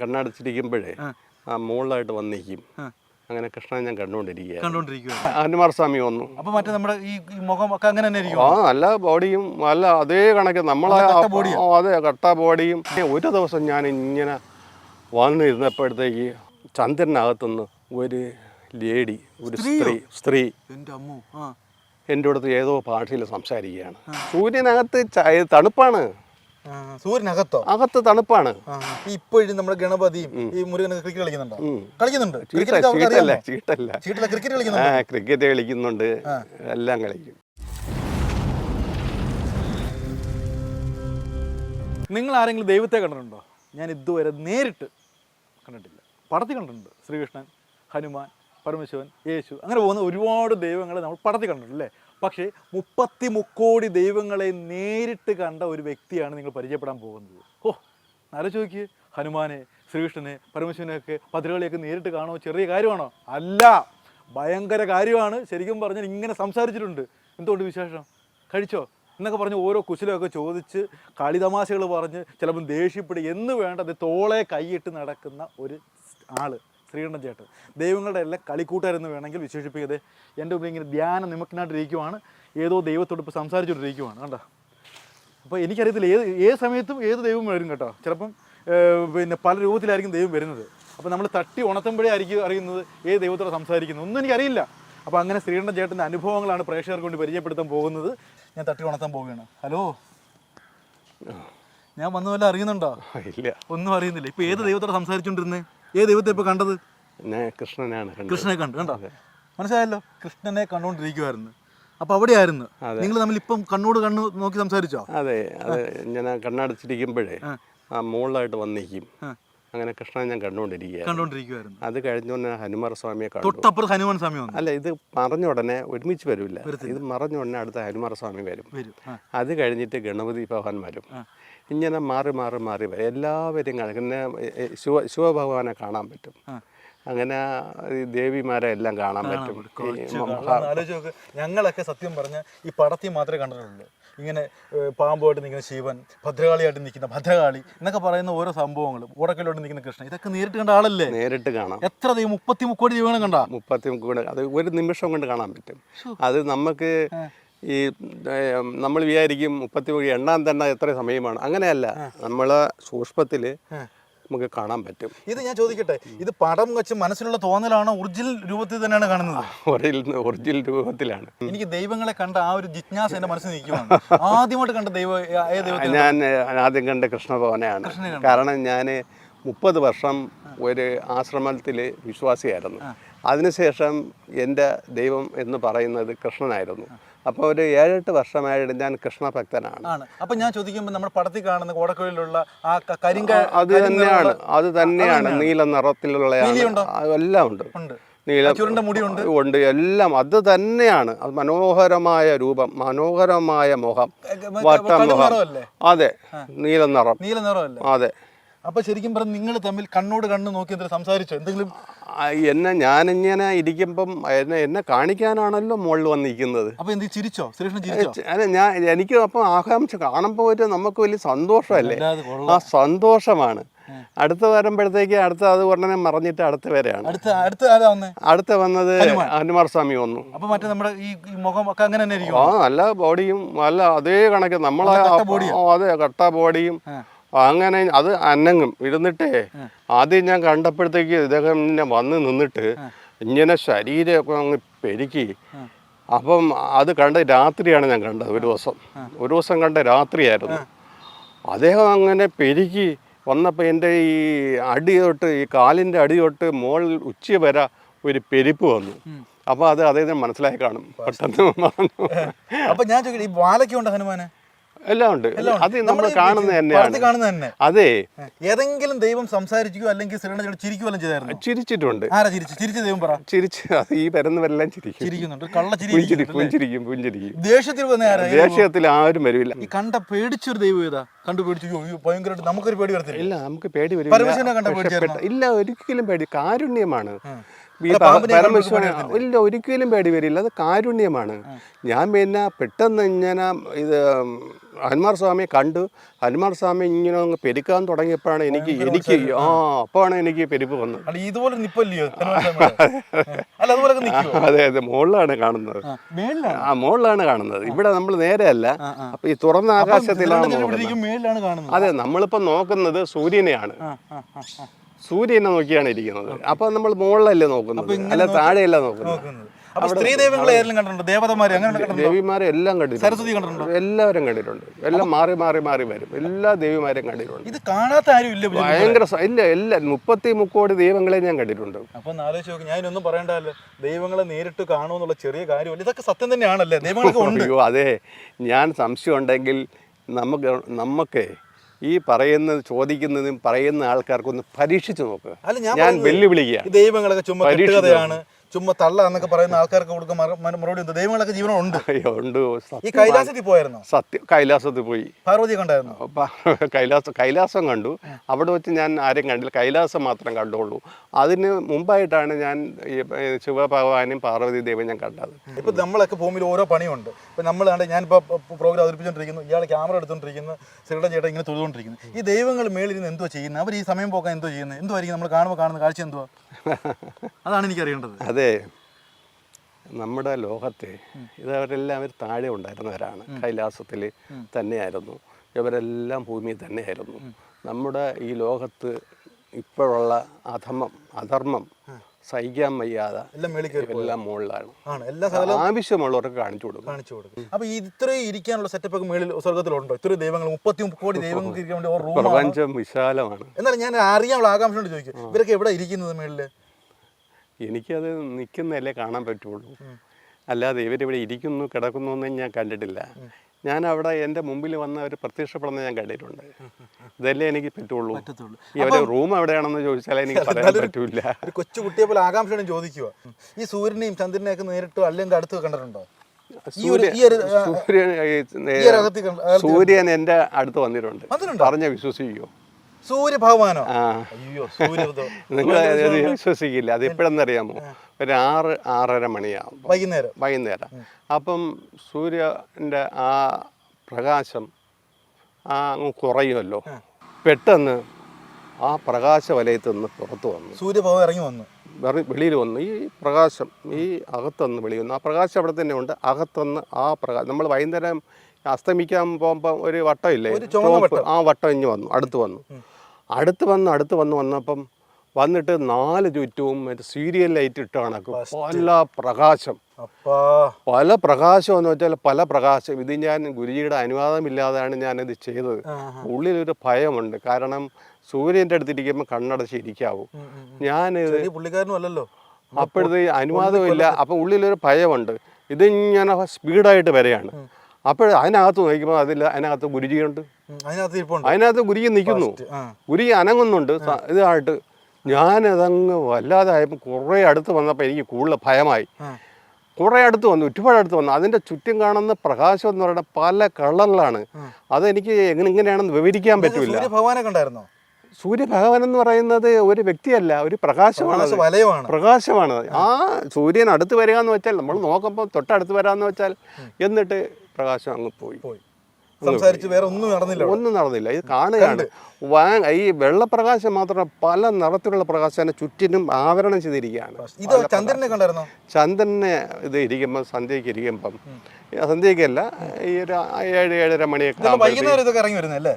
കണ്ണടച്ചിരിക്കുമ്പോഴേ ആ. മുകളിലായിട്ട് വന്നിരിക്കും. അങ്ങനെ കൃഷ്ണനെ ഞാൻ കണ്ടുകൊണ്ടിരിക്കുക കണ്ടോണ്ടിരിക്കുക ഹനുമാർ സ്വാമി വന്നു. അപ്പൊ മറ്റേ നമ്മുടെ ഈ ഈ മുഖം ഒക്കെ അങ്ങനെ തന്നെ ആ നല്ല ബോഡിയും നല്ല അതേ കണക്ക്. നമ്മളെ അതെ കട്ട ബോഡിയും. ഒരു ദിവസം ഞാൻ ഇങ്ങനെ വന്നിരുന്നപ്പോഴത്തേക്ക് ചന്ദ്രനകത്തുനിന്ന് ഒരു ലേഡി ഒരു സ്ത്രീ സ്ത്രീ. എന്റെ അടുത്ത് ഏതോ ഭാഷയിൽ സംസാരിക്കുകയാണ്. സൂര്യനകത്ത് തണുപ്പാണ്. സൂര്യനകത്തോ? അകത്ത് തണുപ്പാണ്. ഇപ്പോഴും നമ്മുടെ ഗണപതിയും ഈ മുരുകൻ ക്രിക്കറ്റ് കളിക്കുന്നുണ്ടോ? കളിക്കുന്നുണ്ട്. ക്രിക്കറ്റ് കളിക്കുന്നുണ്ട്. ക്രിക്കറ്റ് കളിക്കുന്നുണ്ട്. എല്ലാം കളിക്കും. നിങ്ങൾ ആരെങ്കിലും ദൈവത്തെ കണ്ടിട്ടുണ്ടോ? ഞാൻ ഇതുവരെ നേരിട്ട് കണ്ടിട്ടില്ല. പടത്തിൽ കണ്ടിട്ടുണ്ട്. ശ്രീകൃഷ്ണൻ ഹനുമാൻ പരമശിവൻ യേശു. അങ്ങനെ പോകുന്ന ഒരുപാട് ദൈവങ്ങളെ നമ്മൾ പടത്തിൽ കണ്ടിട്ടുണ്ട് അല്ലേ? പക്ഷേ മുപ്പത്തി മുക്കോടി ദൈവങ്ങളെ നേരിട്ട് കണ്ട ഒരു വ്യക്തിയാണ് നിങ്ങൾ പരിചയപ്പെടാൻ പോകുന്നത്. ഓ നല്ല നോക്കിയേ. ഹനുമാനെ ശ്രീകൃഷ്ണനെ പരമശിവനെയൊക്കെ ഭദ്രകളിയൊക്കെ നേരിട്ട് കാണുമോ? ചെറിയ കാര്യമാണോ? അല്ല. ഭയങ്കര കാര്യമാണ്. ശരിക്കും പറഞ്ഞാൽ ഇങ്ങനെ സംസാരിച്ചിട്ടുണ്ട്. എന്തുകൊണ്ട് വിശേഷം? കഴിച്ചോ? എന്നൊക്കെ പറഞ്ഞ് ഓരോ കുശലമൊക്കെ ചോദിച്ച് കളിതമാശകൾ പറഞ്ഞ് ചിലപ്പം ദേഷ്യപ്പെടുക എന്ന് വേണ്ട വേണ്ടത് തോളെ കൈയിട്ട് നടക്കുന്ന ഒരു ആൾ. ശ്രീകണ്ഠൻ ചേട്ടൻ. ദൈവങ്ങളുടെ എല്ലാം കളിക്കൂട്ടാരെന്ന് വേണമെങ്കിൽ വിശേഷിപ്പിക്കത് എന്റെ മുമ്പിൽ ഇങ്ങനെ ധ്യാനം നിമക്കിനായിട്ടിരിക്കുവാണ് ഏതോ ദൈവത്തോട് ഇപ്പോൾ സംസാരിച്ചുകൊണ്ടിരിക്കുവാണ്. കണ്ടോ? അപ്പോൾ എനിക്കറിയത്തില്ല ഏത് ഏത് സമയത്തും ഏത് ദൈവം വരും കേട്ടോ. ചിലപ്പം പിന്നെ പല രൂപത്തിലായിരിക്കും ദൈവം വരുന്നത്. അപ്പോൾ നമ്മൾ തട്ടി ഉണർത്തുമ്പോഴേ ആയിരിക്കും അറിയുന്നത് ഏത് ദൈവത്തോട് സംസാരിക്കുന്നു. ഒന്നും എനിക്കറിയില്ല. അപ്പോൾ അങ്ങനെ ശ്രീകണ്ഠൻ ചേട്ടന്റെ അനുഭവങ്ങളാണ് പ്രേക്ഷകർക്ക് കൊണ്ട് പരിചയപ്പെടുത്താൻ പോകുന്നത്. ഞാൻ തട്ടി ഉണർത്താൻ പോവുകയാണ്. ഹലോ? ഞാൻ വന്നതുപോലെ പോലെ അറിയുന്നുണ്ടോ? ഇല്ല. ഒന്നും അറിയുന്നില്ല. ഇപ്പോൾ ഏത് ദൈവത്തോട് സംസാരിച്ചുകൊണ്ടിരുന്നേ? ഏത് ദൈവത്തെ ഇപ്പോൾ കണ്ടത്? കൃഷ്ണനാണ് കൃഷ്ണനെ കണ്ടു കണ്ടോ? മനസ്സിലായല്ലോ? കൃഷ്ണനെ കണ്ടുകൊണ്ടിരിക്കുവായിരുന്നു. അപ്പോൾ അവിടെയായിരുന്നു. നിങ്ങൾ തമ്മിൽ ഇപ്പം കണ്ണോട് കണ്ണു നോക്കി സംസാരിച്ചോ? അതെ അത്. ഞാൻ കണ്ണടച്ചിരിക്കുമ്പോഴേ ആ. മുകളിലായിട്ട് വന്നിരിക്കും. അങ്ങനെ കൃഷ്ണനെ ഞാൻ കണ്ടുകൊണ്ടിരിക്കുകയായിരുന്നു. അത് കഴിഞ്ഞ ഹനുമാൻ സ്വാമിയെ കണ്ടു. തൊട്ടപ്പുറത്ത് ഹനുമാൻ സ്വാമി അല്ല ഇത് മറഞ്ഞ ഉടനെ ഒരുമിച്ച് വരില്ല. ഇത് മറഞ്ഞ ഉടനെ അടുത്ത ഹനുമാർ സ്വാമി വരും. വരും. അത് കഴിഞ്ഞിട്ട് ഗണപതി ഭഗവാൻ വരും. ഇങ്ങനെ മാറി മാറി മാറി വരും. എല്ലാവരും കാണും പിന്നെ എ, എ, ശിവ ശിവഭഗവാനെ കാണാൻ പറ്റും. അങ്ങനെ ഈ ദേവിമാരെ എല്ലാം കാണാൻ പറ്റും. ഞങ്ങളൊക്കെ സത്യം പറഞ്ഞ ഈ പടത്തിൽ മാത്രമേ കണ്ടിട്ടുള്ളൂ. ഇങ്ങനെ പാമ്പുമായിട്ട് നിൽക്കുന്ന ശിവൻ ഭദ്രകാളിയായിട്ട് നിൽക്കുന്ന ഭദ്രകാളി എന്നൊക്കെ പറയുന്ന ഓരോ സംഭവങ്ങളും. ഉടക്കലോട്ട് നിൽക്കുന്ന കൃഷ്ണൻ. ഇതൊക്കെ നേരിട്ട് കണ്ട ആളല്ലേ? നേരിട്ട് കാണാം. എത്ര മുപ്പത്തി മുക്കോടി ദൈവങ്ങളും കണ്ട? മുപ്പത്തി മുക്കോടി അത് ഒരു നിമിഷം കൊണ്ട് കാണാൻ പറ്റും. അത് നമുക്ക് ഈ നമ്മൾ വിചാരിക്കും മുപ്പത്തി മൂന്ന് എണ്ണാൻ തന്നെ എത്ര സമയമാണ്. അങ്ങനെയല്ല. നമ്മൾ സൂക്ഷ്മത്തിൽ നമുക്ക് കാണാൻ പറ്റും. ഇത് ഞാൻ ചോദിക്കട്ടെ ഇത് പടം വെച്ച് മനസ്സിലുള്ള തോന്നലാണോ ഒറിജിനൽ രൂപത്തിൽ തന്നെയാണ് കാണുന്നത്? ഒറിജിനൽ ഒറിജിനൽ രൂപത്തിലാണ്. എനിക്ക് ദൈവങ്ങളെ കണ്ട ആ ഒരു ജിജ്ഞാസ എന്റെ മനസ്സിൽ നിൽക്കും ആദ്യമായിട്ട് കണ്ട ദൈവം ഞാൻ ആദ്യം കണ്ട കൃഷ്ണഭവനെയാണ്. കാരണം ഞാൻ മുപ്പത് വർഷം ഒരു ആശ്രമത്തിൽ വിശ്വാസിയായിരുന്നു. അതിനുശേഷം എന്റെ ദൈവം എന്ന് പറയുന്നത് കൃഷ്ണനായിരുന്നു. അപ്പോൾ ഒരു ഏഴെട്ട് വർഷമായിട്ട് ഞാൻ കൃഷ്ണഭക്തനാണ്. ആണ്. അപ്പൊ ഞാൻ ചോദിക്കുമ്പോൾ നമ്മൾ പടത്തിൽ കാണുന്ന കോടക്കുഴലുള്ള ആ ക- കരിങ്ക അത് തന്നെയാണ്. അത് തന്നെയാണ്. നീല നിറത്തിലുള്ള നീലിയുണ്ടോ? എല്ലാം ഉണ്ട്. ഉണ്ട്. നീല ചുരുണ്ട മുടിയുണ്ട്. ഉണ്ട്. എല്ലാം അത് തന്നെയാണ്. അത് മനോഹരമായ രൂപം മനോഹരമായ മുഖം വട്ടം കടും മുഖം നിറമല്ലേ? അതെ. നീല നിറം. നീല നിറമല്ലേ? അതെ. അപ്പൊ ശരിക്കും പറഞ്ഞ നിങ്ങൾ തമ്മിൽ കണ്ണോട് കണ്ണ് നോക്കി എന്തെങ്കിലും സംസാരിച്ചോ? എന്തെങ്കിലും എന്നെ ഞാനിങ്ങനെ ഇരിക്കുമ്പം എന്നെ എന്നെ കാണിക്കാനാണല്ലോ മുകളിൽ വന്നിരിക്കുന്നത്. അപ്പൊ എന്ത് ചിരിച്ചോ? ശ്രീകൃഷ്ണൻ ചിരിച്ചോ? അല്ല ഞാൻ എനിക്ക് അപ്പം ആകാംക്ഷ കാണുമ്പോൾ ഒരു നമുക്ക് വലിയ സന്തോഷമല്ലേ? ആ സന്തോഷമാണ്. അടുത്ത വരുമ്പോഴത്തേക്ക് അടുത്ത അത് ഉടനെ മറിഞ്ഞിട്ട് അടുത്ത വരെയാണ്. അടുത്ത വന്നത് ഹനുമാർ സ്വാമി വന്നു. അപ്പൊ മറ്റേ നമ്മുടെ ഈ മുഖം ഒക്കെ അങ്ങനെ തന്നെ ആ നല്ല ബോഡിയും നല്ല അതേ കണക്ക്. നമ്മളെ അതെ കട്ട ബോഡിയും അങ്ങനെ അത് അനങ്ങും. ഇരുന്നിട്ടേ ആദ്യം ഞാൻ കണ്ടപ്പോഴത്തേക്ക് ഇദ്ദേഹം ഇങ്ങനെ വന്ന് നിന്നിട്ട് ഇങ്ങനെ ശരീരമൊക്കെ അങ്ങ് പെരുക്കി അപ്പം അത് കണ്ട രാത്രിയാണ് ഞാൻ കണ്ടത് ഒരു ദിവസം. ഒരു ദിവസം കണ്ട രാത്രിയായിരുന്നു. അദ്ദേഹം അങ്ങനെ പെരുക്കി വന്നപ്പോൾ എന്റെ ഈ അടി തൊട്ട് ഈ കാലിന്റെ അടി തൊട്ട് മുകളിൽ ഉച്ച വരെ ഒരു പെരുപ്പ് വന്നു. അപ്പോൾ അത് അദ്ദേഹത്തിന് മനസ്സിലായി കാണും. പെട്ടെന്ന് പറഞ്ഞു അപ്പൊ ഞാൻ ചോദിക്കട്ടെ ഈ വാലയ്ക്ക് ഉണ്ട് ഹനുമാന്? എല്ലാം ഉണ്ട്. അത് നമ്മൾ കാണുന്നത് തന്നെയാണ്. അതെ. ഏതെങ്കിലും ദൈവം സംസാരിക്കുകയോ അല്ലെങ്കിൽ ചിരിക്കുകയോ ചെയ്തായിരുന്നു? ചിരിച്ചിട്ടുണ്ട്. ആരാ ചിരിച്ചു ചിരിച്ച ദൈവം പറ. ചിരിച്ച് അത് ഈ പരന്നവരെല്ലാം ചിരിക്കും. ചിരിക്കുന്നുണ്ട്. കള്ള ചിരിക്കും പുഞ്ചിരിക്കും പുഞ്ചിരിക്കും. ദേഷ്യത്തിൽ വന്ന ആരാ? ദേഷ്യത്തിൽ ആരും വരില്ല. ഈ കണ്ട പേടിച്ചൊരു ദൈവം ഏതാ? കണ്ടു പേടിച്ചു ഭയങ്കരമായിട്ട് നമുക്കൊരു പേടി വരത്തില്ല. ഇല്ല നമുക്ക് പേടി വരില്ല? ഇല്ല ഒരിക്കലും പേടി കാരുണ്യമാണ്. ഇല്ല ഒരിക്കലും പേടി വരില്ല. അത് കാരുണ്യമാണ്. ഞാൻ പിന്നെ പെട്ടെന്ന് ഇങ്ങനെ ഇത് ഹനുമാർ സ്വാമിയെ കണ്ടു. ഹനുമാർ സ്വാമി ഇങ്ങനെ അങ്ങ് പെരുക്കാൻ തുടങ്ങിയപ്പോഴാണ് എനിക്ക് എനിക്ക് ആ അപ്പോഴാണ് എനിക്ക് പെരുപ്പ് വന്നത്. ഇതുപോലെ നിപ്പല്ലയോ? അതെ അതെ മുകളിലാണ് കാണുന്നത്. ആ മുകളിലാണ് കാണുന്നത്. ഇവിടെ നമ്മൾ നേരെയല്ല. അപ്പൊ ഈ തുറന്ന ആകാശത്തിലാണ് അതെ നമ്മളിപ്പോ നോക്കുന്നത് സൂര്യനെയാണ്. സൂര്യനെ നോക്കിയാണ് ഇരിക്കുന്നത്. അപ്പൊ നമ്മൾ മുകളിലല്ലേ നോക്കുന്നത്. അല്ല താഴെയല്ല നോക്കുന്നത്. സ്ത്രീ ദൈവങ്ങളെ കണ്ടിട്ടുണ്ടോ? ദേവതമാരെ അങ്ങനെ ദേവിമാരെ എല്ലാം കണ്ടിട്ടുണ്ട്. സരസ്വതി കണ്ടിട്ടുണ്ടോ? എല്ലാവരും കണ്ടിട്ടുണ്ട്. എല്ലാം മാറി മാറി മാറി വരും. എല്ലാ ദേവിമാരെയും കണ്ടിട്ടുണ്ട്. ഇത് കാണാത്ത ആരും ഇല്ല. ഭയങ്കര ഇല്ല എല്ലാ മുപ്പത്തി മുക്കോടി ദൈവങ്ങളെ ഞാൻ കണ്ടിട്ടുണ്ട്. അപ്പൊ ആലോചിച്ച് നോക്കി. ഞാൻ ഒന്നും പറയണ്ടല്ലോ. ദൈവങ്ങളെ നേരിട്ട് കാണുമെന്നുള്ള ചെറിയ കാര്യമല്ല. ഇതൊക്കെ സത്യം തന്നെയാണല്ലേ? ദൈവങ്ങൾക്ക് ഉണ്ട്. അതെ. ഞാൻ സംശയം ഉണ്ടെങ്കിൽ നമുക്ക് നമുക്ക് ഈ പറയുന്നത് ചോദിക്കുന്നതും പറയുന്ന ആൾക്കാർക്കൊന്ന് പരീക്ഷിച്ചു നോക്കുക അല്ല ഞാൻ വെല്ലുവിളിക്കുക ദൈവങ്ങളൊക്കെ ചുമ്മാ ചുമ്മാ തള്ള എന്നൊക്കെ പറയുന്ന ആൾക്കാർക്ക് കൊടുക്കാൻ മറ- മറ- മറുപടി ഉണ്ട്. ദൈവങ്ങളൊക്കെ ജീവനുണ്ട് ഉണ്ട്. ഈ കൈലാസത്തിൽ പോയായിരുന്നു? സത്യം കൈലാസത്തിൽ പോയി. പാർവതി കണ്ടായിരുന്നു കൈലാസം കൈലാസം കണ്ടു. അവിടെ വെച്ച് ഞാൻ ആരും കണ്ടില്ല. കൈലാസം മാത്രം കണ്ടുള്ളൂ. അതിന് മുമ്പായിട്ടാണ് ഞാൻ ശിവഭഗവാനും പാർവതി ദേവൻ ഞാൻ കണ്ടത്. ഇപ്പൊ നമ്മളൊക്കെ ഭൂമിയിൽ ഓരോ പണിയുണ്ട്. ഇപ്പൊ നമ്മൾ കണ്ട് ഞാനിപ്പോ പ്രോഗ്രാം അവതരിപ്പിച്ചോണ്ടിരിക്കുന്നു. ഇയാൾ ക്യാമറ എടുത്തോണ്ടിരിക്കുന്നു. ശ്രീയുടെ ചേട്ടൻ ഇങ്ങനെ തൊഴുതുകൊണ്ടിരിക്കുന്നു ഈ ദൈവങ്ങൾ മേളിൽ നിന്ന് എന്തോ ചെയ്യുന്നത് അവർ ഈ സമയം പോക്കാൻ എന്തോ ചെയ്യുന്നത് എന്തോ ആയിരിക്കും നമ്മൾ കാണുമ്പോൾ കാണുന്ന കാഴ്ച എന്തുവാ? അതാണ് എനിക്ക് അറിയേണ്ടത് അതെ. നമ്മുടെ ലോകത്തെ ഇതവരെല്ലാം അവർ താഴെ ഉണ്ടായിരുന്നവരാണ്. കൈലാസത്തിൽ തന്നെയായിരുന്നു. ഇവരെല്ലാം ഭൂമിയിൽ തന്നെയായിരുന്നു. നമ്മുടെ ഈ ലോകത്ത് ഇപ്പോഴുള്ള അധമം അധർമ്മം സഹിക്കാൻ വയ്യാതെ എല്ലാം മുകളിലാണ്. ആണ്. എല്ലാ സ്ഥലവും ആവശ്യമുള്ളവർക്ക് കാണിച്ചു കൊടുക്കും. കാണിച്ചു കൊടുക്കും. അപ്പൊ ഇത്രയും ഇരിക്കാനുള്ള സെറ്റപ്പ് ഒക്കെ മേളിൽ സ്വർഗത്തിലുണ്ടോ ഇത്രയും ദൈവങ്ങൾ മുപ്പത്തി കോടി ദൈവങ്ങൾ ഇരിക്കാൻ വേണ്ടി പ്രപഞ്ചം വിശാലമാണ്. എന്നാലും ഞാൻ അറിയാനുള്ള ആകാംക്ഷ കൊണ്ട് ചോദിക്കും ഇവരൊക്കെ എവിടെ ഇരിക്കുന്നത് മേളിൽ? എനിക്കത് നിൽക്കുന്നതല്ലേ കാണാൻ പറ്റുള്ളൂ. അല്ലാതെ ഇവരിവിടെ ഇരിക്കുന്നു കിടക്കുന്നു ഒന്നും ഞാൻ കണ്ടിട്ടില്ല. ഞാൻ അവിടെ എന്റെ മുമ്പിൽ വന്ന ഒരു പ്രത്യക്ഷപ്പെടുന്ന ഞാൻ കണ്ടിട്ടുണ്ട് ഇതല്ലേ എനിക്ക് പറ്റുള്ളൂ. ഇവരെ റൂം എവിടെയാണെന്ന് ചോദിച്ചാൽ എനിക്ക് പറയാൻ പറ്റൂല. ഒരു കൊച്ചു കുട്ടിയെ പോലെ ആകാംക്ഷയാണ് ചോദിക്കുക ഈ സൂര്യനെയും ചന്ദ്രനെയും ഒക്കെ നേരിട്ട് അല്ലെങ്കിൽ അടുത്ത് കണ്ടിട്ടുണ്ടോ? സൂര്യൻ സൂര്യൻ എന്റെ അടുത്ത് വന്നിട്ടുണ്ട്. വന്നിട്ടുണ്ടോ? പറഞ്ഞ വിശ്വസിക്കുമോ സൂര്യ ഭഗവാനോ അയ്യോ സൂര്യ നിങ്ങൾ അത് വിശ്വസിക്കില്ല. അത് എപ്പോഴെന്നറിയാമോ? ഒരു ആറ് ആറര മണിയാകും വൈകുന്നേരം. വൈകുന്നേരം. അപ്പം സൂര്യന്റെ ആ പ്രകാശം ആ അങ്ങ് കുറയുമല്ലോ. പെട്ടെന്ന് ആ പ്രകാശ വലയത്തിൽ നിന്ന് പുറത്തു വന്നു. സൂര്യഭഗവാൻ ഇറങ്ങി വന്നു. വെളിയിൽ വന്നു. ഈ പ്രകാശം ഈ അകത്തുനിന്ന് വെളിയിൽ വന്നു. ആ പ്രകാശം അവിടെ തന്നെ ഉണ്ട്. അകത്തുനിന്ന് ആ പ്രകാശം നമ്മൾ വൈകുന്നേരം അസ്തമിക്കാൻ പോകുമ്പോൾ ഒരു വട്ടമില്ലേ ചുവന്ന ചുവപ്പ്. ആ വട്ടം ഇഞ്ഞ് വന്നു. അടുത്ത് വന്നു. അടുത്ത് വന്ന് അടുത്ത് വന്ന് വന്നപ്പം വന്നിട്ട് നാല് ചുറ്റും മറ്റേ സീരിയൽ ലൈറ്റ് ഇട്ട് കണക്ക് പല പ്രകാശം. പല പ്രകാശം എന്ന് വെച്ചാൽ പല പ്രകാശം. ഇത് ഞാൻ ഗുരുജിയുടെ അനുവാദമില്ലാതെയാണ് ഞാനിത് ചെയ്തത്. ഉള്ളിലൊരു ഭയമുണ്ട്. കാരണം സൂര്യന്റെ അടുത്തിരിക്കുമ്പോൾ കണ്ണടച്ച് ഇരിക്കാവൂ. ഞാനിത് പുള്ളിക്കാരനല്ലോ അപ്പോഴത്തെ അനുവാദമില്ല. അപ്പം ഉള്ളിലൊരു ഭയമുണ്ട്. ഇത് ഇതിങ്ങനെ സ്പീഡായിട്ട് വരെയാണ്. അപ്പോൾ അതിനകത്ത് നോക്കുമ്പോൾ അതിൽ അതിനകത്ത് ഗുരുജിയുണ്ട്. അതിനകത്ത് ഗുരുകി നിൽക്കുന്നു. ആ. ഗുരുജി അനങ്ങുന്നുണ്ട്. ഇതായിട്ട് ഞാനതങ്ങ് വല്ലാതായപ്പോൾ കുറേ അടുത്ത് വന്നപ്പോൾ എനിക്ക് കൂടുതൽ ഭയമായി. കുറേ അടുത്ത് വന്നു ഒരുപാട് അടുത്ത് വന്നു. അതിന്റെ ചുറ്റും കാണുന്ന പ്രകാശം എന്ന് പറയുന്നത് പല കളറിലാണ്. അതെനിക്ക് എങ്ങനെ ഇങ്ങനെയാണെന്ന് വിവരിക്കാൻ പറ്റില്ല സൂര്യ ഭഗവാനെ കണ്ടായിരുന്നോ സൂര്യഭഗവാൻ എന്ന് പറയുന്നത് ഒരു വ്യക്തിയല്ല ഒരു പ്രകാശമാണ് പ്രകാശമാണ് ആ. സൂര്യൻ അടുത്ത് വരിക എന്ന് വെച്ചാൽ നമ്മൾ നോക്കുമ്പോൾ തൊട്ടടുത്ത് വരാമെന്ന് വെച്ചാൽ എന്നിട്ട് പ്രകാശം അങ്ങ് പോയി. പോയി. സംസാരിച്ച് വേറെ ഒന്നും നടന്നില്ല ഒന്നും നടന്നില്ല. ഇത് കാണുകയാണ്. വാൻ ഈ വെള്ളപ്രകാശം മാത്രം പല നിറത്തിലുള്ള പ്രകാശം ചുറ്റിനും ആവരണം ചെയ്തിരിക്കുകയാണ്. ഇത് ചന്ദ്രനെ കണ്ടായിരുന്നോ? ചന്ദ്രനെ ഇത് ഇരിക്കുമ്പോൾ സന്ധ്യയ്ക്ക് ഇരിക്കുമ്പം. സന്ധ്യയ്ക്കല്ല ഈ ഒരു ഏഴ് ഏഴര മണിയൊക്കെ വൈകുന്നേരം ഇതൊക്കെ ഇറങ്ങി വരുന്നല്ലേ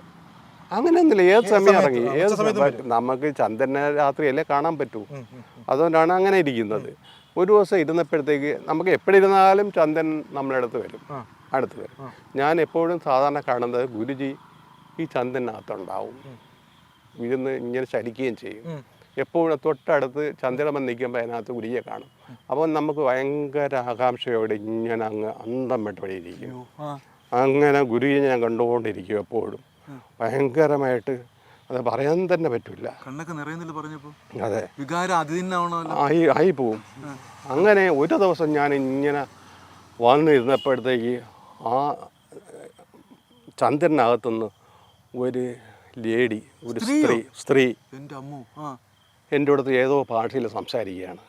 അങ്ങനെയൊന്നുമില്ല ഏത് സമയം ഇറങ്ങി? ഏത് സമയത്ത് നമുക്ക് ചന്ദ്രനെ രാത്രിയല്ലേ കാണാൻ പറ്റൂ. അതുകൊണ്ടാണ് അങ്ങനെ ഇരിക്കുന്നത്. ഒരു ദിവസം ഇരുന്നപ്പോഴത്തേക്ക് നമുക്ക് എപ്പോഴിരുന്നാലും ചന്ദ്രൻ നമ്മളെ അടുത്ത് വരും. അടുത്ത് ഞാൻ എപ്പോഴും സാധാരണ കാണുന്നത് ഗുരുജി ഈ ചന്ദനകത്തുണ്ടാവും ഇരുന്ന് ഇങ്ങനെ ചലിക്കുകയും ചെയ്യും. എപ്പോഴും തൊട്ടടുത്ത് ചന്ദ്രമൻ നിൽക്കുമ്പോൾ അതിനകത്ത് ഗുരുജിയെ കാണും. അപ്പോൾ നമുക്ക് ഭയങ്കര ആകാംക്ഷയോടെ ഇങ്ങനെ അങ്ങ് അന്തം വിട്ട് ഇരിക്കും അങ്ങനെ ഗുരുജി ഞാൻ കണ്ടുകൊണ്ടിരിക്കും എപ്പോഴും. ഭയങ്കരമായിട്ട് അത് പറയാൻ തന്നെ പറ്റില്ല. കണ്ണൊക്കെ നിറയുന്നില്ല പറഞ്ഞപ്പോൾ. അതെ. വികാരം ആയി പോവും അങ്ങനെ ഒരു ദിവസം ഞാൻ ഇങ്ങനെ വന്നിരുന്നപ്പോഴത്തേക്ക് ആ ചന്ദ്രനകത്തുനിന്ന് ഒരു ലേഡി ഒരു സ്ത്രീ സ്ത്രീ. എന്റെ അമ്മ? ആ. എന്റെ അടുത്ത് ഏതോ ഭാഷയിൽ സംസാരിക്കുകയാണ്.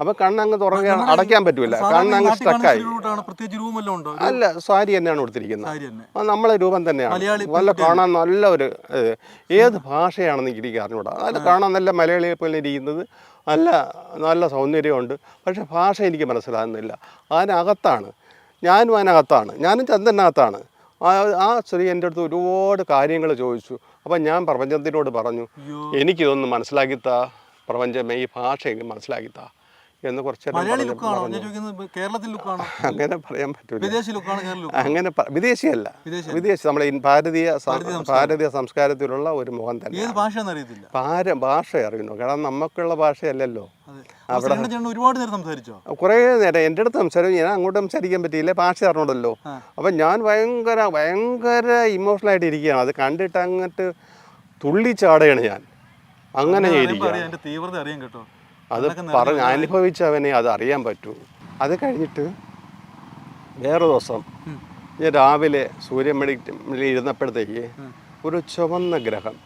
അപ്പൊ കണ്ണങ്ങ് തുറക്കാൻ അടയ്ക്കാൻ പറ്റൂല. കണ്ണങ്ങ് സ്റ്റക്കായി അല്ല സാരി തന്നെയാണ് കൊടുത്തിരിക്കുന്നത് നമ്മളെ രൂപം തന്നെയാണ്. മലയാളി നല്ല കാണാൻ നല്ല ഒരു ഏത് ഭാഷയാണെന്ന് എനിക്ക് അറിഞ്ഞൂടാ. അതിൽ കാണാൻ നല്ല മലയാളിയെ പോലെ ഇരിക്കുന്നത്. നല്ല നല്ല സൗന്ദര്യമുണ്ട്. പക്ഷെ ഭാഷ എനിക്ക് മനസ്സിലാകുന്നില്ല. അതിനകത്താണ് ഞാനും അതിനകത്താണ്. ഞാനും ചന്ദ്രനകത്താണ് ആ സ്ത്രീ എന്റെ അടുത്ത് ഒരുപാട് കാര്യങ്ങൾ ചോദിച്ചു. അപ്പം ഞാൻ പ്രപഞ്ചത്തിനോട് പറഞ്ഞു. എനിക്കിതൊന്ന് മനസ്സിലാക്കിത്താ. പ്രപഞ്ചമേ ഈ ഭാഷ എനിക്ക് മനസ്സിലാക്കിത്താ. എന്ന് കുറച്ച് അങ്ങനെ പറയാൻ പറ്റില്ല അങ്ങനെ വിദേശിയല്ല. വിദേശി നമ്മുടെ ഭാരതീയ ഭാരതീയ സംസ്കാരത്തിലുള്ള ഒരു മുഖം തന്നെ ഭാര ഭാഷ അറിയുന്നു. കാരണം നമുക്കുള്ള ഭാഷയല്ലല്ലോ. അവിടെ ഒരുപാട് നേരം സംസാരിച്ചോ? കുറേ നേരം. എന്റെ അടുത്ത് സംസാരിച്ചു. ഞാൻ അങ്ങോട്ട് സംസാരിക്കാൻ പറ്റിയില്ല. ഭാഷ അറിഞ്ഞോടല്ലോ അപ്പം ഞാൻ ഭയങ്കര ഭയങ്കര ഇമോഷണൽ ആയിട്ട് ഇരിക്കുകയാണ് അത് കണ്ടിട്ട് അങ്ങോട്ട് തുള്ളിച്ചാടുകയാണ് ഞാൻ. അങ്ങനെ ഇരിക്കുക തീവ്രത അറിയാൻ കേട്ടോ. അത് പറഞ്ഞ് അനുഭവിച്ചവനെ അത് അറിയാൻ പറ്റൂ. അത് കഴിഞ്ഞിട്ട് വേറെ ദിവസം ഞാൻ രാവിലെ സൂര്യമണി ഇരുന്നപ്പോഴത്തേക്ക് ഒരു ചുവന്ന ഗ്രഹം.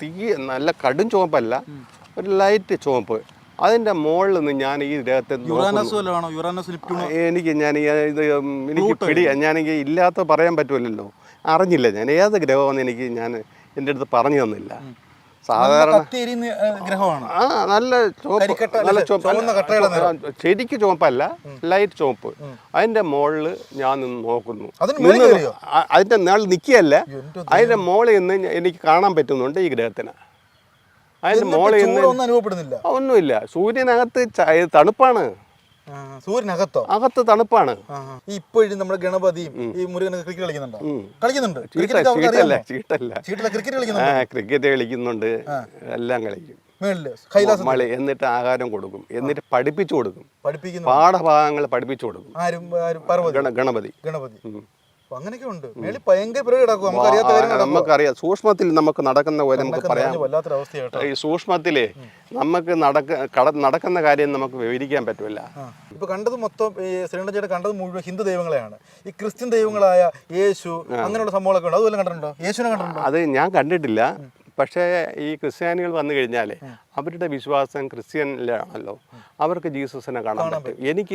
തീ നല്ല കടും ചുവപ്പല്ല ഒരു ലൈറ്റ് ചുവപ്പ്. അതിന്റെ മുകളിൽ നിന്ന് ഞാൻ ഈ ഗ്രഹത്തെ എനിക്ക് ഞാൻ ഇത് എനിക്ക് പിടി ഞാനെങ്കിൽ ഇല്ലാത്ത പറയാൻ പറ്റുമല്ലോ അറിഞ്ഞില്ല ഞാൻ. ഏത് ഗ്രഹമെന്ന് എനിക്ക് ഞാൻ എന്റെ അടുത്ത് പറഞ്ഞു തന്നില്ല. സാധാരണ ഗ്രഹമാണ്. ആ നല്ല ചുവപ്പ് നല്ല? ചുവപ്പ്. ചെടിക്ക് ചുവപ്പല്ല ലൈറ്റ് ചുവപ്പ്. അതിന്റെ മുകളിൽ ഞാൻ നിന്ന് നോക്കുന്നു. അതിന്റെ നാൾ നിൽക്കുകയല്ല അതിന്റെ മുകളിൽ നിന്ന് എനിക്ക് കാണാൻ പറ്റുന്നുണ്ട് ഈ ഗ്രഹത്തിന്. അതിന്റെ മുകളിൽ നിന്ന് ഒന്നുമില്ല. സൂര്യനകത്ത് തണുപ്പാണ്. സൂര്യനകത്തോ? അകത്ത് തണുപ്പാണ്. ഇപ്പോഴും നമ്മുടെ ഗണപതിയും ഈ മുരുകനൊക്കെ ക്രിക്കറ്റ് കളിക്കുന്നുണ്ടോ? കളിക്കുന്നുണ്ട്. ക്രിക്കറ്റ് കളിക്കുന്നുണ്ട്. ക്രിക്കറ്റ് കളിക്കുന്നുണ്ട്. എല്ലാം കളിക്കും. മളി എന്നിട്ട് ആഹാരം കൊടുക്കും. എന്നിട്ട് പഠിപ്പിച്ചു കൊടുക്കും. പഠിപ്പിക്കുന്നു. പാഠഭാഗങ്ങൾ പഠിപ്പിച്ചു കൊടുക്കും. ഗണപതി. ഗണപതി. അങ്ങനെയൊക്കെ ഉണ്ട്. മേളിൽ ഭയങ്കര പരിപാടി നടക്കും നമുക്ക് അറിയാത്ത കാര്യം നമുക്കറിയാം. സൂക്ഷ്മത്തിൽ നമുക്ക് നടക്കുന്ന പോലെ നമുക്ക് പറയാം. ഈ സൂക്ഷ്മത്തിൽ നമുക്ക് നടക്ക നടക്കുന്ന കാര്യം നമുക്ക് വിവരിക്കാൻ പറ്റില്ല. ഇപ്പൊ കണ്ടത് മൊത്തം ഈ ശ്രീകണ്ഠൻ കണ്ടത് മുഴുവൻ ഹിന്ദു ദൈവങ്ങളെയാണ്. ഈ ക്രിസ്ത്യൻ ദൈവങ്ങളായ യേശു അങ്ങനെയുള്ള സംഭവങ്ങളൊക്കെ ഉണ്ട്. അതുപോലെ കണ്ടിട്ടുണ്ടോ? യേശുവിനെ കണ്ടിട്ടുണ്ടോ? അത് ഞാൻ കണ്ടിട്ടില്ല. പക്ഷേ ഈ ക്രിസ്ത്യാനികൾ വന്നു കഴിഞ്ഞാൽ അവരുടെ വിശ്വാസം ക്രിസ്ത്യനിലാണല്ലോ. അവർക്ക് ജീസസിനെ കാണാൻ പറ്റും. എനിക്ക്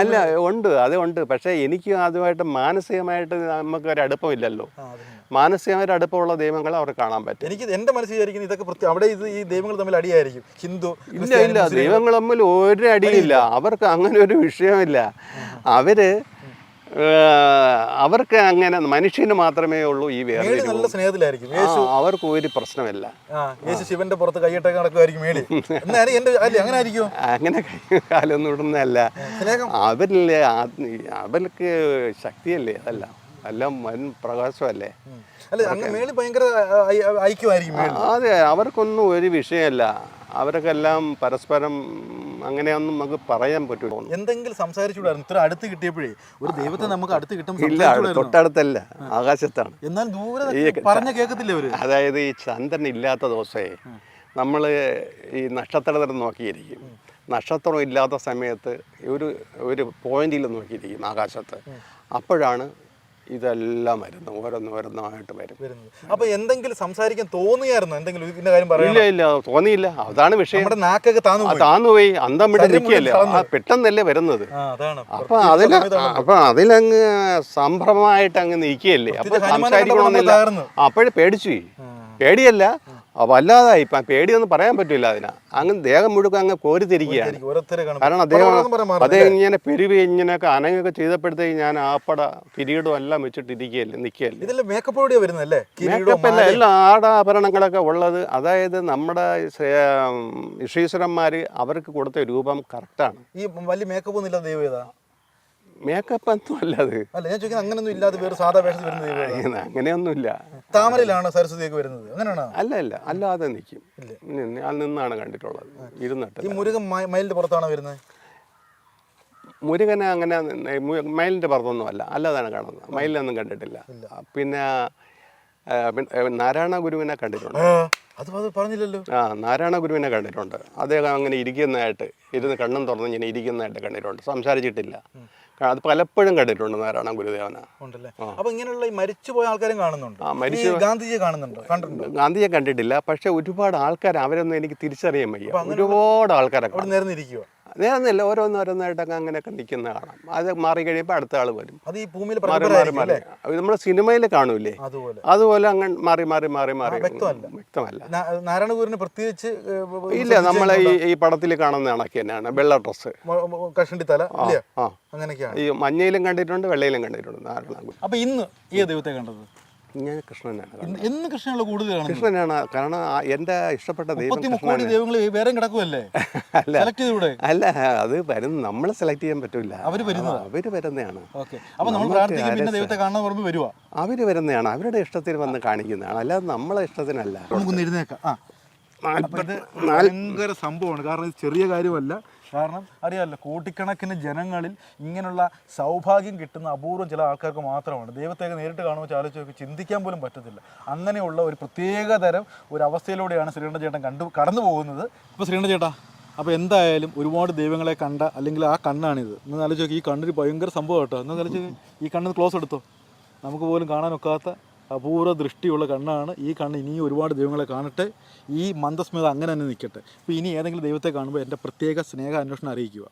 അല്ല ഉണ്ട് അത് ഉണ്ട്. പക്ഷേ എനിക്ക് അതുമായിട്ട് മാനസികമായിട്ട് നമുക്ക് ഒരു അടുപ്പമില്ലല്ലോ മാനസികമായിട്ട് അടുപ്പമുള്ള ദൈവങ്ങൾ അവർക്ക് കാണാൻ പറ്റും. എനിക്ക് എന്റെ മനസ്സിൽ വിചാരിക്കുന്നത് ഇതൊക്കെ അവിടെ ഇത് ഈ ദൈവങ്ങൾ തമ്മിൽ അടിയായിരിക്കും. ഹിന്ദു ഇല്ല ഇല്ല. ദൈവങ്ങൾ തമ്മിൽ ഒരു അടിയില്ല. അവർക്ക് അങ്ങനെ ഒരു വിഷയമില്ല. അവർ അവർക്ക് അങ്ങനെ മനുഷ്യന് മാത്രമേ ഉള്ളൂ ഈ മേളി വേറെ നല്ല സ്നേഹത്തിലായിരിക്കും. യേശു അവർക്ക് ഒരു പ്രശ്നമല്ല. യേശു ശിവന്റെ പുറത്ത് കൈയിട്ടൊക്കെ നടക്കുമായിരിക്കും മേളി. അങ്ങനെ അങ്ങനെ കാലൊന്നും ഇടുന്നതല്ല. അവരില്ലേ അവർക്ക് ശക്തിയല്ലേ അതല്ല. എല്ലാം വൻ പ്രകാശമല്ലേ. അതെ അവർക്കൊന്നും ഒരു വിഷയമല്ല. അവർക്കെല്ലാം പരസ്പരം അങ്ങനെയൊന്നും നമുക്ക് പറയാൻ പറ്റില്ല എന്തെങ്കിലും സംസാരിച്ചുകൂടായിരുന്നു. ഇത്ര അടുത്ത് കിട്ടിയപ്പോഴേ ഒരു ദൈവത്തെ നമുക്ക് അടുത്ത് കിട്ടും ഇല്ല തൊട്ടടുത്തല്ല. ആകാശത്താണ്. എന്നാൽ ദൂരെ പറഞ്ഞ കേൾക്കത്തില്ല അവർ? അതായത് ഈ ചന്ദ്രൻ ഇല്ലാത്ത ദിവസമേ നമ്മൾ ഈ നക്ഷത്രത്തിൽ നോക്കിയിരിക്കും. നക്ഷത്രം ഇല്ലാത്ത സമയത്ത് ഒരു ഒരു പോയിന്റിൽ നോക്കിയിരിക്കും ആകാശത്ത്. അപ്പോഴാണ് ഇതെല്ലാം വരുന്നത് ഓരോന്ന് ഓരോന്നായിട്ട് വരും വരുന്നത് അപ്പൊ എന്തെങ്കിലും സംസാരിക്കാൻ തോന്നിയായിരുന്നു എന്തെങ്കിലും ഇതിന്റെ കാര്യം പറയാം ഇല്ല ഇല്ല തോന്നിയില്ല. അതാണ് വിഷയം. നമ്മുടെ നാക്കൊക്കെ താന്നു ആ പോയി. താന്നുപോയി. അന്തം വിട്ട് നിൽക്കുകയല്ലേ? ആ പെട്ടെന്നല്ലേ വരുന്നത്. ആ അതാണ്. അപ്പൊ അതിൽ അപ്പൊ അതിലങ്ങ് സംഭ്രമമായിട്ട് അങ്ങ് നിൽക്കുകയല്ലേ അപ്പൊ ഹനുമാനെ സംസാരിക്കണമെന്നില്ല. കണ്ടപ്പോൾ നമ്മൾ അപ്പോഴേ പേടിച്ചു പേടിയല്ല. അപ്പൊ അല്ലാതെ ഇപ്പൊ പേടിയൊന്നും പറയാൻ പറ്റില്ല അതിനാ. അങ്ങ് ദേഹം മുഴുവൻ അങ്ങ് കോരിത്തിരിക്കുകയാണ്. കാരണം അദ്ദേഹം. അദ്ദേഹം ഇങ്ങനെ പെരുവി ഇങ്ങനെയൊക്കെ അനങ്ങൊക്കെ ചെയ്തപ്പോഴത്തേക്ക് ഞാൻ ആപ്പട കിരീടം എല്ലാം വെച്ചിട്ട് ഇരിക്കുകയല്ലേ നിൽക്കുകയല്ലേ. ഇതെല്ലാം മേക്കപ്പ് കൂടിയാ വരുന്നല്ലേ. എല്ലാ ആടാഭരണങ്ങളൊക്കെ ഉള്ളത്. അതായത് നമ്മുടെ ഋഷീശ്വരന്മാർ അവർക്ക് കൊടുത്ത രൂപം കറക്റ്റാണ് ഈ വലിയ മേക്കപ്പ് ഒന്നും ഇല്ല ദൈവം മേക്കപ്പ് ഒന്നും അല്ല അത് അല്ല ഞാൻ ചോദിക്കുന്നത് അങ്ങനെയൊന്നും ഇല്ലാതെ വേറെ സാധാ വേഷത്തിൽ വരുന്ന ദൈവം ഏതാ? അങ്ങനെയൊന്നുമില്ല. താമരയിലാണ് സരസ്വതിയൊക്കെ വരുന്നത്. അങ്ങനെയാണോ? അല്ല അല്ല. അല്ലാതെ നിൽക്കും. ഞാൻ നിന്നാണ് കണ്ടിട്ടുള്ളത്. ഇരുന്നിട്ട്. ഈ മുരുകൻ മയിലിന്റെ പുറത്താണോ വരുന്നത്? മുരുകനെ അങ്ങനെ മയിലിന്റെ പുറത്തൊന്നും അല്ല. അല്ലാതാണ് കാണുന്നത്. മയിലൊന്നും കണ്ടിട്ടില്ല. പിന്നെ നാരായണ ഗുരുവിനെ കണ്ടിട്ടുണ്ട്. പറഞ്ഞില്ലല്ലോ. ആ നാരായണ ഗുരുവിനെ കണ്ടിട്ടുണ്ട്. അദ്ദേഹം അങ്ങനെ ഇരിക്കുന്നതായിട്ട് ഇരുന്ന് കണ്ണും തുറന്ന് ഇങ്ങനെ ഇരിക്കുന്നതായിട്ട് കണ്ടിട്ടുണ്ട്. സംസാരിച്ചിട്ടില്ല. അത് പലപ്പോഴും കണ്ടിട്ടുണ്ട് നാരായണ ഗുരുദേവന. ഉണ്ടല്ലേ? അപ്പൊ ഇങ്ങനെയുള്ള ഈ മരിച്ചുപോയ ആൾക്കാരും കാണുന്നുണ്ട്? ആ, മരിച്ചു- ഗാന്ധിജിയെ കാണുന്നുണ്ടോ? കണ്ടിട്ടുണ്ടോ? ഗാന്ധിയെ കണ്ടിട്ടില്ല പക്ഷെ ഒരുപാട് ആൾക്കാർ അവരൊന്നും എനിക്ക് തിരിച്ചറിയാൻ വയ്യ. ഒരുപാട് ആൾക്കാരെ അവിടെ നേർന്നിരിക്കുക നേരന്നില്ല ഓരോന്നോരോന്നായിട്ടൊക്കെ അങ്ങനെയൊക്കെ നിൽക്കുന്ന കാണാം. അത് മാറി കഴിയുമ്പോൾ അടുത്ത ആൾ വരും. അത് ഈ ഭൂമിയിൽ മാറി മാറി മാറി. അത് നമ്മൾ സിനിമയിൽ കാണൂലേ അതുപോലെ. അങ്ങനെ മാറി മാറി മാറി മാറി. വ്യക്തമല്ല. നാരായണഗുരുവിന് നാരായണ പ്രത്യേകിച്ച് ഇല്ല നമ്മളെ ഈ ഈ പടത്തിൽ കാണുന്ന കണക്ക് തന്നെയാണ്. വെള്ള ഡ്രസ്സ്. മ- കഷണ്ടി തല ആ. അങ്ങനെയൊക്കെയാണ്. ഈ മഞ്ഞയിലും കണ്ടിട്ടുണ്ട് വെള്ളയിലും കണ്ടിട്ടുണ്ട് നാരായണഗുരു. അപ്പൊ ഇന്ന് ഈ ദൈവത്തെ കണ്ടത്? ഞാൻ കൃഷ്ണനാണ് എന്ന് കൃഷ്ണനുള്ള കാണുന്നത് കൃഷ്ണനാണ് കാരണം എന്റെ ഇഷ്ടപ്പെട്ട ദൈവം ദൈവങ്ങൾ വേറെ കിടക്കുമല്ലേ സെലക്ട് ചെയ്തൂടെ? അല്ല അത് വരുന്ന നമ്മൾ സെലക്ട് ചെയ്യാൻ പറ്റില്ല അവർ വരുന്നതാ? അവർ വരുന്നതാണ്. ഓക്കെ. അപ്പൊ നമ്മൾ പ്രാർത്ഥിക്കും പിന്നെ ദൈവത്തെ കാണാൻ പറയുമ്പോൾ വരുവാ? അവർ വരുന്നതാണ് അവരുടെ ഇഷ്ടത്തിന് വന്ന് കാണിക്കുന്നതാണ്. അല്ലാതെ നമ്മളെ ഇഷ്ടത്തിനല്ല. നമുക്കൊന്ന് ഇരുന്നേക്കാം ആ. ഭയങ്കര സംഭവമാണ്. കാരണം ചെറിയ കാര്യമല്ല. കാരണം അറിയാമല്ലോ കോടിക്കണക്കിന് ജനങ്ങളിൽ ഇങ്ങനെയുള്ള സൗഭാഗ്യം കിട്ടുന്ന അപൂർവം ചില ആൾക്കാർക്ക് മാത്രമാണ്. ദൈവത്തെ നേരിട്ട് കാണുമ്പോൾ ആലോചിച്ച് നോക്കി ചിന്തിക്കാൻ പോലും പറ്റത്തില്ല. അങ്ങനെയുള്ള ഒരു പ്രത്യേക തരം ഒരു അവസ്ഥയിലൂടെയാണ് ശ്രീകണ്ഠ ചേട്ടൻ കണ്ടു കടന്നു പോകുന്നത്. ഇപ്പോൾ ശ്രീകണ്ഠ ചേട്ടാ അപ്പോൾ എന്തായാലും ഒരുപാട് ദൈവങ്ങളെ കണ്ട അല്ലെങ്കിൽ ആ കണ്ണാണിത്. എന്ന് ആലോചിച്ച് നോക്കി ഈ കണ്ണൊരു ഭയങ്കര സംഭവം കേട്ടോ. എന്ന് ഈ കണ്ണ് ക്ലോസ് എടുത്തോ. നമുക്ക് പോലും കാണാനൊക്കാത്ത അപൂർവ ദൃഷ്ടിയുള്ള കണ്ണാണ്. ഈ കണ്ണ് ഇനിയും ഒരുപാട് ദൈവങ്ങളെ കാണട്ടെ. ഈ മന്ദസ്മിത അങ്ങനെ തന്നെ നിൽക്കട്ടെ. അപ്പോൾ ഇനി ഏതെങ്കിലും ദൈവത്തെ കാണുമ്പോൾ എന്റെ പ്രത്യേക സ്നേഹ അന്വേഷണം അറിയിക്കുക.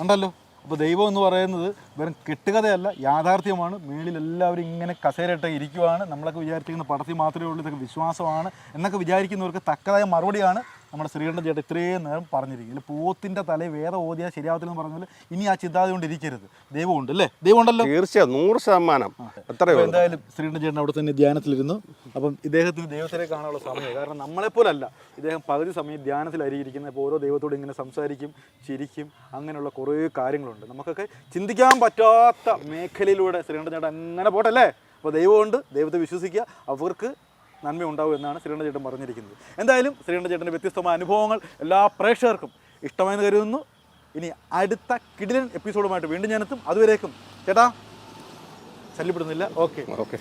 ഉണ്ടല്ലോ അപ്പോൾ ദൈവം എന്ന് പറയുന്നത് വെറും കെട്ടുകഥയല്ല യാഥാർത്ഥ്യമാണ്. മേളിൽ എല്ലാവരും ഇങ്ങനെ കസേരയിട്ട് ഇരിക്കുവാണ്. നമ്മളൊക്കെ വിചാരിച്ചിരിക്കുന്ന പടത്തിൽ മാത്രമേ ഉള്ളൂ. ഇതൊക്കെ വിശ്വാസമാണ്. എന്നൊക്കെ വിചാരിക്കുന്നവർക്ക് തക്കതായ മറുപടിയാണ് നമ്മുടെ ശ്രീകണ്ഠ ചേട്ടൻ ഇത്രയും നേരം പറഞ്ഞിരിക്കും അല്ലെ പോത്തിന്റെ തല വേറെ ഓതിയാൽ ശരിയാവത്തില്ലെന്ന് പറഞ്ഞാൽ ഇനി ആ ചിന്താതി കൊണ്ട് ഇരിക്കരുത്. ദൈവമുണ്ട് അല്ലേ? ദൈവമുണ്ടല്ലോ തീർച്ചയായും നൂറ് ശതമാനം. അത്രയേ എന്തായാലും ശ്രീകണ്ഠ ചേട്ടൻ അവിടെ തന്നെ ധ്യാനത്തിലിരുന്നു. അപ്പം ഇദ്ദേഹത്തിന് ദൈവത്തിനെ കാണാനുള്ള സമയം. കാരണം നമ്മളെപ്പോലല്ല ഇദ്ദേഹം പകുതി സമയം ധ്യാനത്തിലായിരിക്കുന്നത് അപ്പോൾ ഓരോ ദൈവത്തോട് ഇങ്ങനെ സംസാരിക്കും ചിരിക്കും അങ്ങനെയുള്ള കുറേ കാര്യങ്ങളുണ്ട്. നമുക്കൊക്കെ ചിന്തിക്കാൻ പറ്റാത്ത മേഖലയിലൂടെ ശ്രീകണ്ഠ ചേട്ടൻ അങ്ങനെ പോട്ടല്ലേ അപ്പോൾ ദൈവമുണ്ട്. ദൈവത്തെ വിശ്വസിക്കുക. അവർക്ക് നന്മ ഉണ്ടാവും എന്നാണ് ശ്രീകണ്ഠ ചേട്ടൻ പറഞ്ഞിരിക്കുന്നത്. എന്തായാലും ശ്രീകണ്ഠ ചേട്ടന്റെ വ്യത്യസ്തമായ അനുഭവങ്ങൾ എല്ലാ പ്രേക്ഷകർക്കും ഇഷ്ടമായെന്ന് കരുതുന്നു. ഇനി അടുത്ത കിടിലൻ എപ്പിസോഡുമായിട്ട് വീണ്ടും ഞാനെത്തും. അതുവരേക്കും ചേട്ടാ ശല്യപ്പെടുന്നില്ല. ഓക്കെ. ഓക്കെ.